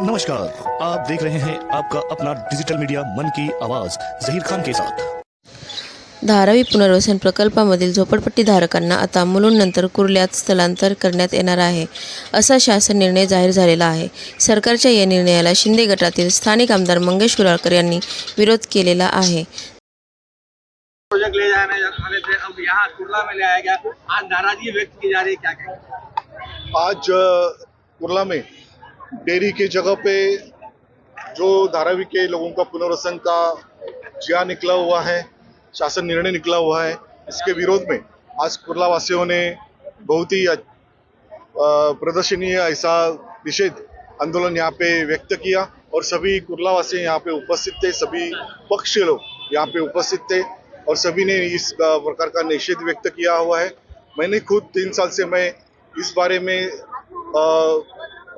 नमस्कार आप देख रहे हैं आपका अपना डिजिटल मीडिया मन की आवाज जहीर खान के साथ। धारावी पुनर्वसन प्रकल्पामधील झोपडपट्टीधारकांना आता मुलुंडनंतर कुर्ल्यात स्थलांतर करण्यात येणार आहे असा शासन निर्णय जाहीर झालेला आहे. सरकारच्या या निर्णयाला शिंदे गटातील स्थानिक आमदार मंगेश कुराळकर यांनी विरोध केलेला आहे. प्रोजेक्ट ले जाने जाने से अब यहाँ कुर्ला में ले आया गया। आज नाराजगी व्यक्त की जा रही है क्या कहें? आज अ, कुर्ला में डेयरी की जगह पे जो धारावी के लोगों का पुनर्वसन का जिया निकला हुआ है शासन निर्णय निकला हुआ है इसके विरोध में आज कुर्ला वासियों ने बहुत ही प्रदर्शनीय ऐसा निषेध आंदोलन यहाँ पे व्यक्त किया और सभी कुर्ला वासी यहाँ पे उपस्थित थे सभी पक्ष लोग यहाँ पे उपस्थित थे और सभी ने इस प्रकार का निषेध व्यक्त किया हुआ है। मैंने खुद तीन साल से मैं इस बारे में अ,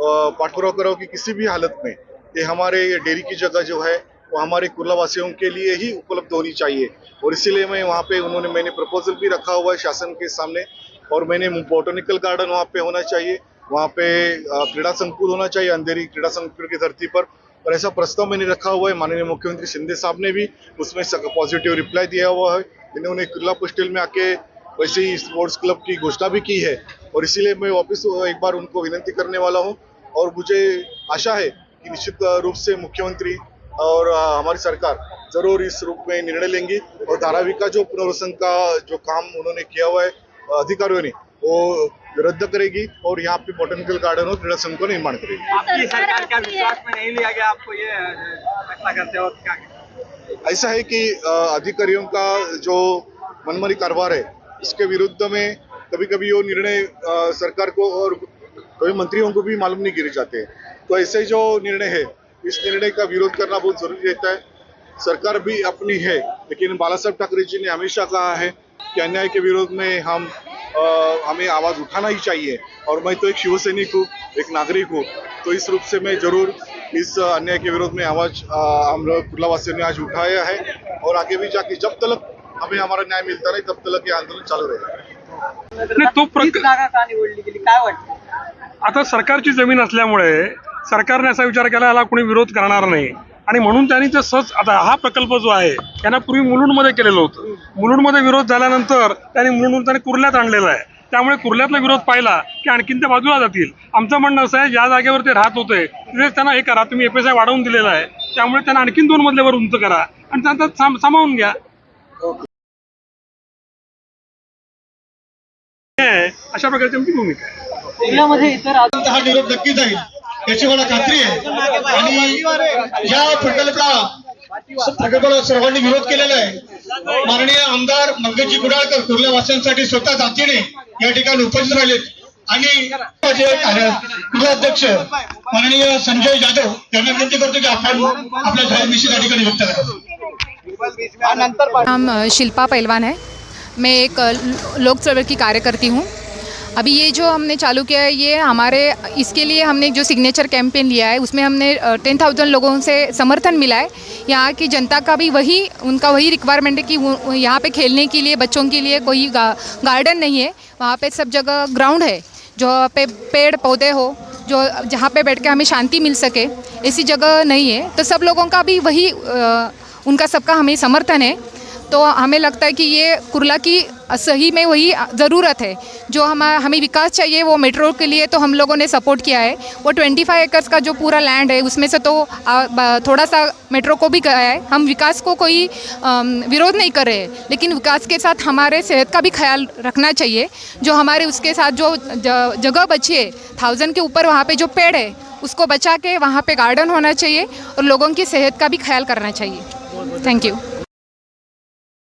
पाठपुरावा कर रहा हूँ कि किसी भी हालत में ये हमारे ये डेयरी की जगह जो है, वो हमारे कुर्ला वासियों के लिए ही उपलब्ध होनी चाहिए। और इसीलिए मैं वहाँ पे उन्होंने, मैंने प्रपोजल भी रखा हुआ है शासन के सामने और मैंने बोटोनिकल गार्डन वहाँ पे होना चाहिए, वहाँ पे क्रीड़ा संकुल होना चाहिए, अंधेरी क्रीड़ा संकुल की धरती पर। और ऐसा प्रस्ताव मैंने रखा हुआ है, माननीय मुख्यमंत्री शिंदे साहब ने भी उसमें पॉजिटिव रिप्लाई दिया हुआ है। इन्होंने कुर्ला पोस्टल में आके वैसे ही स्पोर्ट्स क्लब की घोषणा भी की है। और इसीलिए मैं वापस एक बार उनको विनती करने वाला हूँ और मुझे आशा है कि निश्चित रूप से मुख्यमंत्री और हमारी सरकार ज़रूर इस रूप में निर्णय लेंगी और धारावी का जो पुनर्वसन का जो काम उन्होंने किया हुआ है अधिकारियों ने वो रद्द करेगी और यहाँ पे बोटेनिकल गार्डन और क्रीड़ा संघ को निर्माण करेगी। आपकी सरकार का विश्वास में नहीं लिया गया आपको ये फैसला करते हो क्या ऐसा है कि अधिकारियों का जो मनमानी कारोबार है इसके विरुद्ध में कभी कभी वो निर्णय सरकार को और कभी मंत्रियों को भी मालूम नहीं गिरे जाते। तो ऐसे जो निर्णय है इस निर्णय का विरोध करना बहुत ज़रूरी रहता है। सरकार भी अपनी है लेकिन बाला साहब ठाकरे जी ने हमेशा कहा है कि अन्याय के विरोध में हम अ, हमें आवाज़ उठाना ही चाहिए। और मैं तो एक शिवसैनिक हूँ एक नागरिक हूँ। तो इस रूप से मैं ज़रूर इस अन्याय के विरोध में आवाज़ हम लोग कुर्ला वासियों ने आज उठाया है। और आगे भी जाके जब तक हमें हमारा न्याय मिलता नहीं तब तक ये आंदोलन चालू रहेगा नाही तो प्रक निवडली गेली. काय वाटतं? आता सरकारची जमीन असल्यामुळे सरकारने असा विचार केला याला कोणी विरोध करणार नाही. आणि म्हणून त्यांनी ते सहज आता हा प्रकल्प जो आहे त्यांना पूर्वी मुलुंडमध्ये केलेलं होतं. मुलुंडमध्ये विरोध झाल्यानंतर त्यांनी मुलुंड त्यांनी कुर्ल्यात आणलेला आहे. त्यामुळे कुर्ल्यातला विरोध पाहिला की आणखीन ते बाजूला जातील. आमचं म्हणणं असं आहे ज्या जागेवर ते राहत होते तिथेच त्यांना हे करा तुम्ही एफएसआय वाढवून दिलेला आहे. त्यामुळे त्यांना आणखीन दोन मजल्यावर उंच करा. आणि त्यांचा साम- सामावून घ्या. हे अशा प्रकारची आमची भूमिका आहे. कुर्ल्यामध्ये इतर हा निरोप नक्की जाईल. याची मला खात्री आहे. आणि या प्रकल्पाला प्रकल्पाला सर्वांनी विरोध केलेला आहे. माननीय आमदार मंगेशजी कुडाळकर कुर्ल्या वासियांसाठी स्वतः जातीने या ठिकाणी उपस्थित राहिलेत. आणि माझे कार्य- कुर्लाध्यक्ष माननीय संजय जाधव यांना विनंती करतो की आपण आपला जाहीर निश्चित या ठिकाणी व्यक्त करा नाम अ, शिल्पा पहलवान है मैं एक लोक चळवळ की कार्यकर्ती हूँ. अभी ये जो हमने चालू किया है ये हमारे इसके लिए हमने जो सिग्नेचर कैंपेन लिया है उसमें हमने टेन थाउज़ेंड लोगों से समर्थन मिला है। यहाँ की जनता का भी वही उनका वही रिक्वायरमेंट है कि यहाँ पे खेलने के लिए बच्चों के लिए कोई गा, गार्डन नहीं है। वहाँ पे सब जगह ग्राउंड है जो पे पेड़ पौधे हो जो जहाँ पे बैठ के हमें शांति मिल सके ऐसी जगह नहीं है। तो सब लोगों का भी वही उनका सबका हमें समर्थन है। तो हमें लगता है कि ये कुरला की सही में वही ज़रूरत है। जो हम, हमें विकास चाहिए वो मेट्रो के लिए तो हम लोगों ने सपोर्ट किया है। वो 25 एकर्स का जो पूरा लैंड है, उसमें से तो थोड़ा सा मेट्रो को भी गया है। हम विकास को कोई विरोध नहीं कर रहे हैं, लेकिन विकास के साथ हमारे सेहत का भी ख्याल रखना चाहिए। जो हमारे, उसके साथ जो जगह बची है थाउज़ेंड के ऊपर वहाँ पे जो पेड़ है, उसको बचा के वहाँ पर गार्डन होना चाहिए और लोगों की सेहत का भी ख्याल करना चाहिए। Thank you